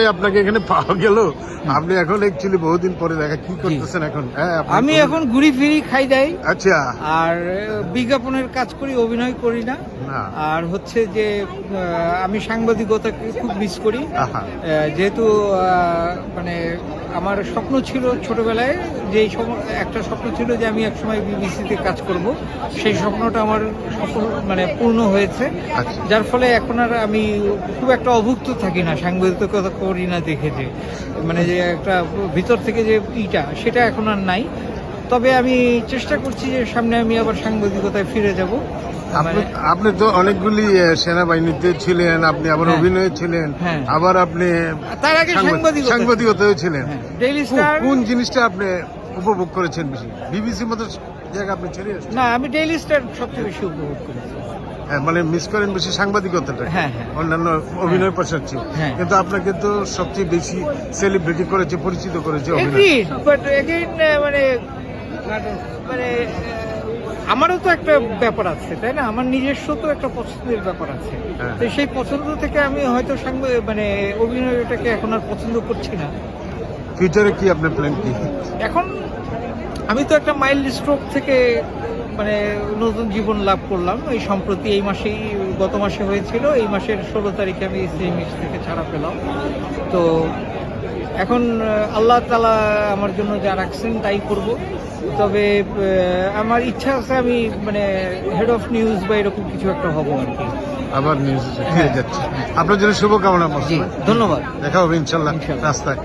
ভাই আপনাকে এখানে পাওয়া গেল। আপনি এখন অ্যাকচুয়ালি বহুদিন পরে দেখা কি করতেছেন এখন? হ্যাঁ আমি এখন ঘুরি ফিরি খাই দেয় আচ্ছা। আর বিজ্ঞাপনের কাজ করি অভিনয় করি না। না। আর হচ্ছে যে আমি সাংবাদিকতাকে খুব মিস করি। যেহেতু মানে আমার স্বপ্ন ছিল ছোটবেলায় যে একটা স্বপ্ন ছিল যে আমি একসময় বিবিসিতে কাজ করব। সেই স্বপ্নটা আমার সফল মানে পূর্ণ হয়েছে। আচ্ছা। যার ফলে এখন আর আমি খুব একটা অভুক্ত থাকি না সাংবাদিকতা করি না দেখে যে মানে যে একটা ভিতর থেকে যে ইটা সেটা এখন আর নাই। তবে আমি চেষ্টা করছি যে সামনে আমি আবার সাংবাদিকতায় ফিরে যাব। আপনি আপনি তো অনেকগুলি সেনাবাহিনীতে ছিলেন আপনি আবার হ্যাঁ। অভিনয়ে ছিলেন হ্যাঁ। আবার আপনি তার আগে সাংবাদিক- সাংবাদিকতা। সাংবাদিকতায় ছিলেন। ডেইলি কোন- স্টার কোন জিনিসটা আপনি উপভোগ করেছেন বেশি? বিবিসির মতো জায়গা আপনি ছেড়ে? না আমি ডেইলি স্টার সবচেয়ে বেশি উপভোগ করেছি। হ্যাঁ, মানে মিস করেন বেশি সাংবাদিকতাটা হ্যাঁ হ্যাঁ। অন্যান্য অভিনয় পাশাচ্ছি হ্যাঁ। কিন্তু আপনাকে তো সবচেয়ে বেশি সেলিব্রিটি করেছে পরিচিত করেছে অভিনয়। বাট এগেইন মানে মানে আমারও তো একটা ব্যাপার আছে তাই না? আমার নিজস্ব তো একটা পছন্দের ব্যাপার আছে। হ্যাঁ। তো সেই পছন্দ থেকে আমি হয়তো সাংবা- মানে অভিনয়টাকে এখন আর পছন্দ করছি না। ফিউচারে কি আপনার প্ল্যান কি? এখন আমি তো একটা মাইল্ড স্ট্রোক থেকে মানে নতুন জীবন লাভ করলাম। এই সম্প্রতি এই মাসেই গত মাসে হয়েছিল। এই মাসের ষোলো তারিখে আমি সিএমএস থেকে ছাড়া পেলাম। তো এখন আল্লাহ তালা আমার জন্য যা রাখছেন তাই করব। তবে আমার ইচ্ছা আছে আমি মানে হেড অফ নিউজ বা এরকম কিছু একটা হব আর কি। আবার নিউজ ফিরে যাচ্ছে। আপনার জন্য শুভকামনা ধন্যবাদ। দেখা হবে ইনশাল্লাহ। রাস্তায়।